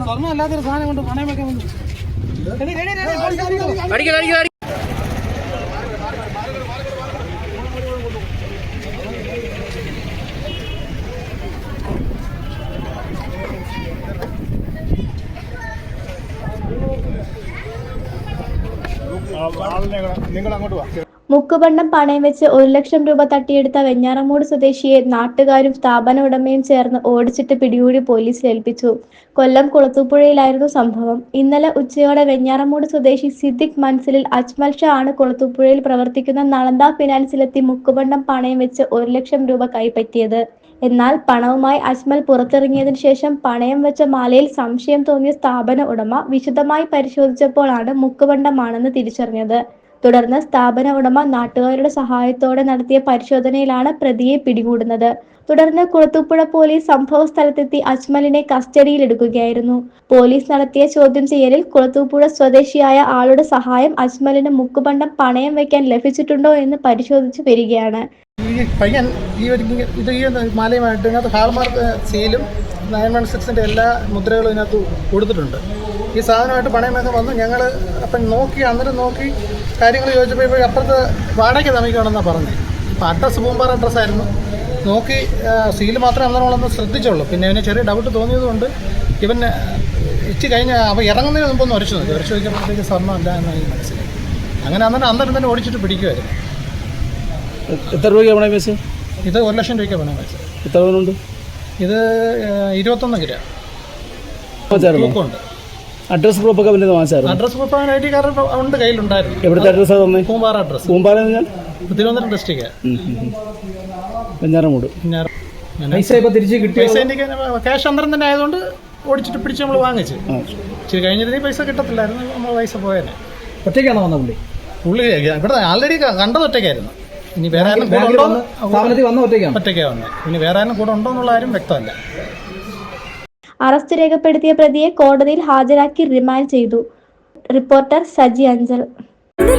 സ്വർണം അല്ലാത്തൊരു സാധനം കൊണ്ട് പണയം വെക്കാൻ വന്നു അടിക്കല നിങ്ങൾ അങ്ങോട്ട് വാ. മുക്കുപണ്ടം പണയം വെച്ച് ഒരു ലക്ഷം രൂപ തട്ടിയെടുത്ത വെഞ്ഞാറമൂട് സ്വദേശിയെ നാട്ടുകാരും സ്ഥാപന ഉടമയും ചേർന്ന് ഓടിച്ചിട്ട് പിടികൂടി പോലീസിൽ ഏൽപ്പിച്ചു. കൊല്ലം കുളത്തൂപ്പുഴയിലായിരുന്നു സംഭവം. ഇന്നലെ ഉച്ചയോടെ വെഞ്ഞാറമൂട് സ്വദേശി സിദ്ദിഖ് മൻസിലിൽ അജ്മൽ ഷാ ആണ് കുളത്തൂപ്പുഴയിൽ പ്രവർത്തിക്കുന്ന നളന്ദ ഫിനാൻസിലെത്തി മുക്കുപണ്ണം പണയം വെച്ച് ഒരു ലക്ഷം രൂപ കൈപ്പറ്റിയത്. എന്നാൽ പണവുമായി അജ്മൽ പുറത്തിറങ്ങിയതിനു ശേഷം പണയം വെച്ച മാലയിൽ സംശയം തോന്നിയ സ്ഥാപന ഉടമ വിശദമായി പരിശോധിച്ചപ്പോഴാണ് മുക്കുപണ്ടമാണെന്ന് തിരിച്ചറിഞ്ഞത്. തുടർന്ന് സ്ഥാപന ഉടമ നാട്ടുകാരുടെ സഹായത്തോടെ നടത്തിയ പരിശോധനയിലാണ് പ്രതിയെ പിടികൂടുന്നത്. തുടർന്ന് കുളത്തൂപ്പുഴ പോലീസ് സംഭവ സ്ഥലത്തെത്തി അജ്മലിനെ കസ്റ്റഡിയിലെടുക്കുകയായിരുന്നു പോലീസ് നടത്തിയ ചോദ്യം ചെയ്യലിൽ കുളത്തൂപ്പുഴ സ്വദേശിയായ ആളുടെ സഹായം അജ്മലിന് മുക്കുപണ്ടം പണയം വെക്കാൻ ലഭിച്ചിട്ടുണ്ടോ എന്ന് പരിശോധിച്ചു വരികയാണ്. ഈ മാലയുമായിട്ട് സീലും നയൻ വൺ സിക്സിന്റെ എല്ലാ മുദ്രകളും ഇതിനകത്ത് കൊടുത്തിട്ടുണ്ട്. ഈ സാധനമായിട്ട് പണയമൊക്കെ വന്നു. ഞങ്ങൾ അപ്പം നോക്കി അന്നേരം നോക്കി കാര്യങ്ങൾ ചോദിച്ചപ്പോൾ അപ്പുറത്ത് വാടകയ്ക്ക് തമിക്കണമെന്നാണ് പറഞ്ഞത് അപ്പോൾ അഡ്രസ്സ് പൂമ്പാറ അഡ്രസ്സായിരുന്നു നോക്കി സീൽ മാത്രമേ അന്നേരം നമ്മളൊന്ന് ശ്രദ്ധിച്ചുള്ളൂ. പിന്നെ അവന് ചെറിയ ഡൗട്ട് തോന്നിയതുകൊണ്ട് ഇവൻ ഇച്ച് കഴിഞ്ഞ് അപ്പോൾ ഇറങ്ങുന്നതിന് മുമ്പ് ഒന്ന് ഉരച്ചു നോക്കി. ഉരച്ചു നോക്കിയപ്പോഴത്തേക്ക് സ്വർണം അല്ല എന്നാണ് എനിക്ക് മനസ്സിലായി. അങ്ങനെ അന്നേരം അന്നേരം തന്നെ ഓടിച്ചിട്ട് പിടിക്കുമായിരുന്നു എത്ര രൂപയ്ക്ക് പണയം പൈസ ഇത് ഒരു ലക്ഷം രൂപയ്ക്ക് പണയം പൈസ എത്ര പവനുണ്ട്? ഇത് ഇരുപത്തൊന്ന് കിലോ വാങ്ങിച്ചായിരുന്നോ അഡ്രസ് പ്രൂഫൊക്കെ വലിയ വാങ്ങിച്ചായിരുന്നു? അഡ്രസ് പ്രൂഫ് അവൻ ഐ ഡി കാർഡ് ഉണ്ട് കയ്യിലുണ്ടായിരുന്നു. എവിടുത്തെ അഡ്രസ്സാണ് തന്നെ? പൂമ്പാറ അഡ്രസ് പൂമ്പാല ഞാൻ? തിരുവനന്തപുരം ഡിസ്ട്രിക്ട് വെഞ്ഞാറമൂട് പൈസ ഇപ്പൊ തിരിച്ച് കിട്ടി പൈസ എനിക്ക് ക്യാഷ് അന്തരം തന്നെ ആയതുകൊണ്ട് ഓടിച്ചിട്ട് പിടിച്ച് നമ്മൾ വാങ്ങിച്ചു. ഇച്ചിരി കഴിഞ്ഞിരുന്നെങ്കിൽ പൈസ കിട്ടത്തില്ലായിരുന്നു നമ്മൾ പൈസ പോയേനെ. ഒറ്റയ്ക്കാണോ വന്ന പുള്ളി? പുള്ളി ഇവിടെ ആൾറെഡി കണ്ടത് ഒറ്റയ്ക്കായിരുന്നു. ഇനി വേറെ ആരും കൂടെ ഉണ്ടോ? ഒറ്റയ്ക്കാണ്? ഒറ്റയ്ക്കാണ് വന്നത് ഇനി വേറെ ആരും കൂടെ ഉണ്ടോ എന്നുള്ള ആരും വ്യക്തമല്ല. അറസ്റ്റ് രേഖപ്പെടുത്തിയ പ്രതിയെ കോടതിയിൽ ഹാജരാക്കി റിമാൻഡ് ചെയ്തു. റിപ്പോർട്ടർ സജി അഞ്ചൽ.